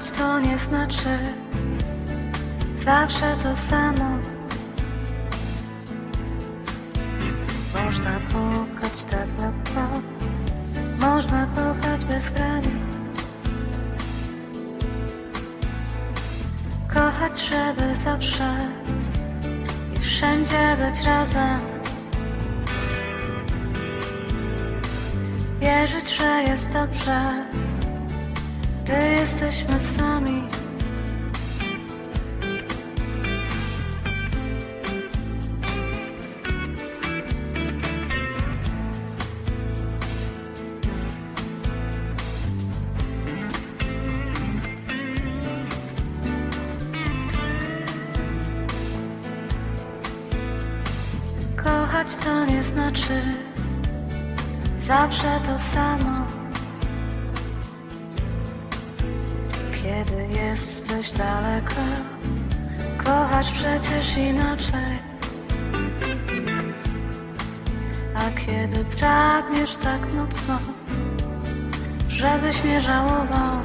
Kochać to nie znaczy zawsze to samo. Można kochać tak łatwo, można kochać bez granic. Kochać, żeby zawsze i wszędzie być razem. Wierzyć, że jest dobrze, gdy jesteśmy sami. Kochać to nie znaczy zawsze to samo. Kiedy jesteś daleko, kochasz przecież inaczej. A kiedy pragniesz tak mocno, żebyś nie żałował.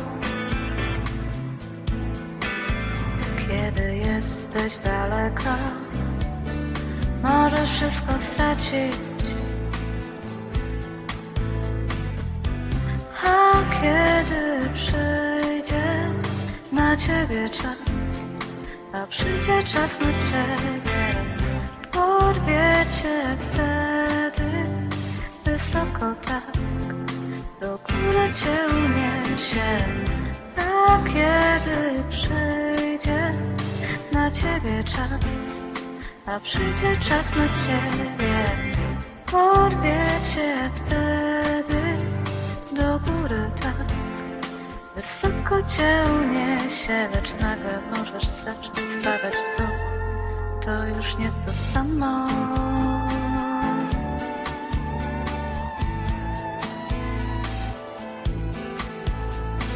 Kiedy jesteś daleko, możesz wszystko stracić. Na ciebie czas, a przyjdzie czas na ciebie, porwie cię wtedy wysoko tak, do góry cię uniesie. A kiedy przyjdzie na ciebie czas, a przyjdzie czas na ciebie, porwie cię wtedy do góry tak Wysoko cię uniesie, lecz nagle możesz zacząć spadać w dół. To już nie to samo.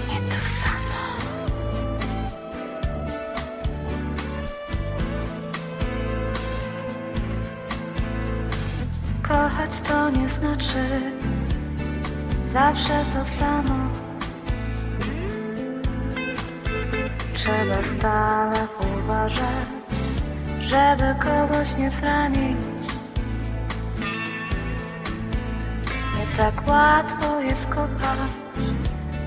Nie to samo. Kochać to nie znaczy zawsze to samo. Trzeba stale uważać, żeby kogoś nie zranić. Nie tak łatwo jest kochać,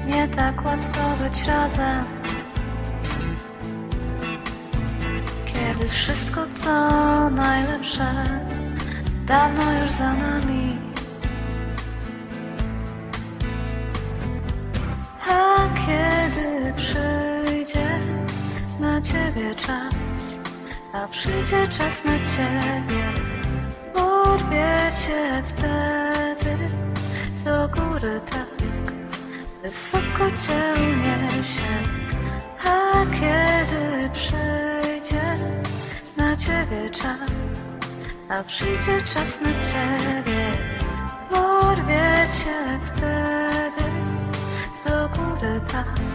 nie tak łatwo być razem. Kiedy wszystko co najlepsze dawno już za nami. Ciebie czas, a przyjdzie czas na ciebie, porwie cię wtedy do góry tak, wysoko cię uniesie. A kiedy przyjdzie na ciebie czas, a przyjdzie czas na ciebie, porwie cię wtedy do góry tak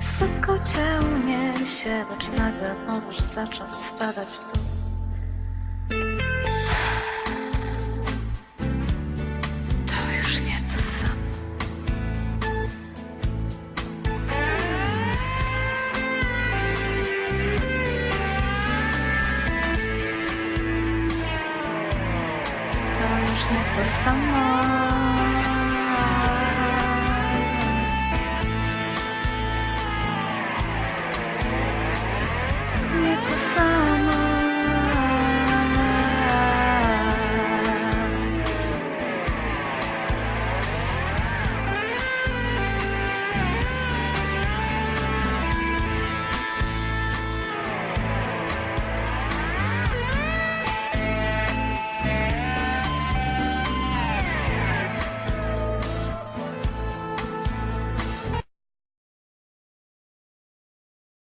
Wysoko cię uniesie, lecz nagle możesz zacząć spadać w dół. To samo sun.